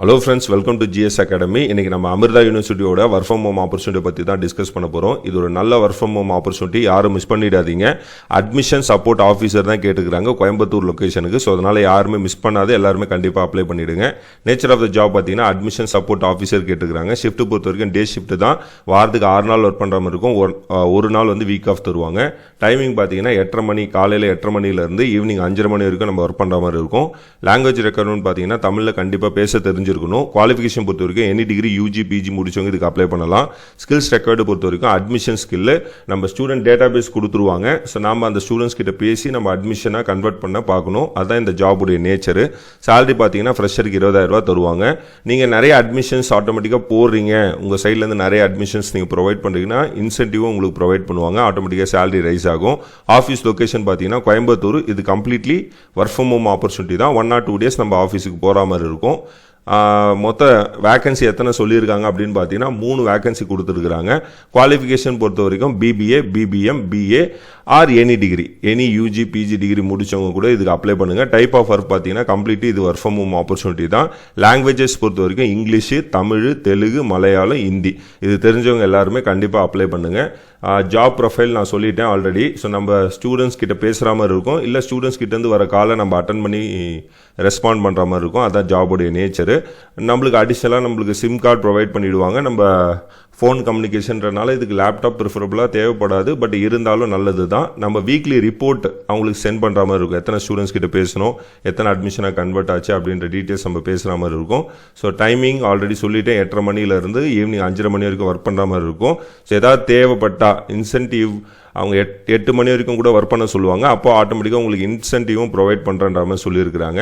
Hello friends welcome to GS academy இன்றைக்கி நம்ம அமிர்தா யூனிவர்சிட்டியோட ஒர்க் ஃப்ரம் ஹோம் ஆப்பர்ச்சுனிட்டி பற்றி தான் டிஸ்கஸ் பண்ண போகிறோம் இது ஒரு நல்ல ஒர்க் ஃப்ரம் ஹோம் ஆப்பர்ச்சுனிட்டி யாரும் மிஸ் பண்ணிடாதீங்க. அட்மிஷன் சப்போர்ட் ஆஃபீஸர் தான் கேட்டுக்கிறாங்க கோயம்புத்தூர் லொக்கேஷனுக்கு ஸோ அதனால் யாருமே மிஸ் பண்ணாத எல்லாருமே கண்டிப்பாக அப்ளை பண்ணிவிடுங்க நேச்சர் ஆஃப் த ஜாப் பார்த்தீங்கன்னா அட்மிஷன் சப்போர்ட் ஆஃபீஸர் கேட்டுக்கிறாங்க. ஷிஃப்ட் பொறுத்த வரைக்கும் டே ஷிஃப்ட் தான். வாரத்துக்கு ஆறு நாள் ஒர்க் பண்ணுற மாதிரி இருக்கும். ஒரு ஒரு நாள் வந்து வீக் ஆஃப் தருவாங்க. டைமிங் பார்த்தீங்கன்னா எட்டரை மணி காலையில் எட்டரை மணிலேருந்து ஈவினிங் அஞ்சரை மணி வரைக்கும் நம்ம ஒர்க் பண்ணுற மாதிரி இருக்கும். லாங்குவேஜ் ரெக்கார்டுன்னு பார்த்தீங்கன்னா தமிழில் கண்டிப்பாக பேச தெரிஞ்சு தெரிஞ்சிருக்கணும். குவாலிஃபிகேஷன் பொறுத்த வரைக்கும் எனி டிகிரி யூஜி பிஜி முடிச்சவங்க இதுக்கு அப்ளை பண்ணலாம். ஸ்கில்ஸ் ரெக்கார்டு பொறுத்த வரைக்கும் அட்மிஷன் ஸ்கில்லு நம்ம ஸ்டூடெண்ட் டேட்டா பேஸ் கொடுத்துருவாங்க. ஸோ நம்ம அந்த ஸ்டூடெண்ட்ஸ் கிட்ட பேசி நம்ம அட்மிஷனாக கன்வெர்ட் பண்ண பார்க்கணும். அதுதான் இந்த ஜாபுடைய நேச்சரு சேலரி பார்த்தீங்கன்னா ஃப்ரெஷருக்கு இருபதாயிரம் ரூபா தருவாங்க. நீங்கள் நிறைய அட்மிஷன்ஸ் ஆட்டோமேட்டிக்காக போடுறீங்க. உங்கள் சைட்லேருந்து நிறைய அட்மிஷன்ஸ் நீங்கள் ப்ரொவைட் பண்ணுறீங்கன்னா இன்சென்டிவும் உங்களுக்கு ப்ரொவைட் பண்ணுவாங்க. ஆட்டோமேட்டிக்காக சேலரி ரைஸ் ஆகும். ஆஃபீஸ் லொக்கேஷன் பார்த்தீங்கன்னா கோயம்புத்தூர். இது completely work from home opportunity தான். ஒன் ஆர் டூ டேஸ் நம்ம ஆஃபீஸுக்கு போகிற மாதிரி இருக்கும். மொத்த வேக்கன்சி எத்தனை சொல்லியிருக்காங்க அப்படின்னு பார்த்தீங்கன்னா மூணு வேக்கன்சி கொடுத்துருக்குறாங்க. குவாலிஃபிகேஷன் பொறுத்த வரைக்கும் BBA BBM BA or any degree any UG PG degree முடித்தவங்க கூட இதுக்கு அப்ளை பண்ணுங்கள் டைப் ஆஃப் ஒர்க் பார்த்தீங்கன்னா கம்ப்ளீட்டு இது ஒர்க் ஃப்ரம் ஹோம் ஆப்பர்ச்சுனிட்டி தான். லாங்குவேஜஸ் பொறுத்த வரைக்கும் இங்கிலீஷு தமிழ் தெலுங்கு மலையாளம் ஹிந்தி. இது தெரிஞ்சவங்க எல்லாருமே கண்டிப்பாக அப்ளை பண்ணுங்கள் ஜாப் ப்ரொஃபைல் நான் சொல்லிட்டேன் ஆல்ரெடி ஸோ நம்ம ஸ்டூடெண்ட்ஸ் கிட்ட பேசுகிற மாதிரி இருக்கும். இல்லை ஸ்டூடெண்ட்ஸ் கிட்டேருந்து வர காலை நம்ம அட்டன் பண்ணி ரெஸ்பாண்ட் பண்ணுற மாதிரி இருக்கும். அதுதான் ஜாபுடைய நேச்சரு நம்மளுக்கு அடிஷ்னலாக நம்மளுக்கு சிம் கார்டு ப்ரொவைட் பண்ணிவிடுவாங்க நம்ம ஃபோன் கம்யூனிகேஷன்றனால இதுக்கு லேப்டாப் ப்ரிஃபரபுளாக தேவைப்படாது. பட் இருந்தாலும் நல்லது தான். நம்ம வீக்லி ரிப்போர்ட் அவங்களுக்கு சென்ட் பண்ணுற மாதிரி இருக்கும். எத்தனை ஸ்டூடெண்ட்ஸ் கிட்ட பேசணும் எத்தனை அட்மிஷனாக கன்வெர்ட் ஆச்சு அப்படின்ற டீட்டெயில்ஸ் நம்ம பேசுகிற மாதிரி இருக்கும். ஸோ டைமிங் ஆல்ரெடி சொல்லிவிட்டேன் எட்டரை மணிலேருந்து ஈவினிங் அஞ்சரை மணி வரைக்கும் ஒர்க் பண்ணுற மாதிரி இருக்கும். ஸோ எதாவது தேவைப்பட்டா இன்சென்டிவ் அவங்க எட் எட்டு மணி வரைக்கும் கூட ஒர்க் பண்ண சொல்லுவாங்க. அப்போ ஆட்டோமேட்டிக்காக உங்களுக்கு இன்சென்டிவும் ப்ரொவைட் பண்ணுறன்ற மாதிரி சொல்லியிருக்கிறாங்க.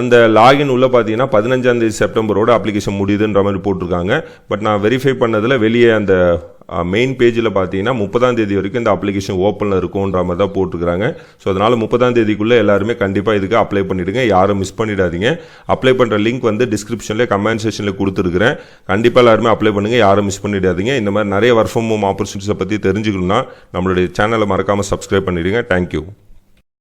அந்த லாகின் உள்ள பார்த்தீங்கன்னா பதினஞ்சாந்தேதி செப்டம்பரோட அப்ளிகேஷன் முடியுதுன்ற மாதிரி போட்டிருக்காங்க. பட் நான் வெரிஃபை பண்ணதில் வெளியே அந்த மெயின் பேஜில் பார்த்தீங்கன்னா முப்பதாம் தேதி வரைக்கும் இந்த அப்ளிகேஷன் ஓப்பனில் இருக்கும்ன்ற மாதிரி தான் போட்டிருக்காங்க ஸோ அதனால் முப்பதாம் தேதிக்குள்ளே எல்லாருமே கண்டிப்பாக இதுக்கு அப்ளை பண்ணிவிடுங்க யாரும் மிஸ் பண்ணிடாதீங்க. அப்ளை பண்ணுற லிங்க் வந்து டிஸ்கிரிப்ஷனில் கமெண்ட் செஷனில் கொடுத்துருக்குறேன். கண்டிப்பாக எல்லாருமே அப்ளை பண்ணுங்கள் யாரும் மிஸ் பண்ணிடாதீங்க. இந்த மாதிரி நிறைய ஒர்க் ஃப்ரம் ஹோம் ஆப்பர்ச்சுனிட்டிஸை பற்றி தெரிஞ்சுக்கணும்னா நம்மளுடைய சேனலை மறக்காமல் சப்ஸ்கிரைப் பண்ணிடுங்க. தேங்க்யூ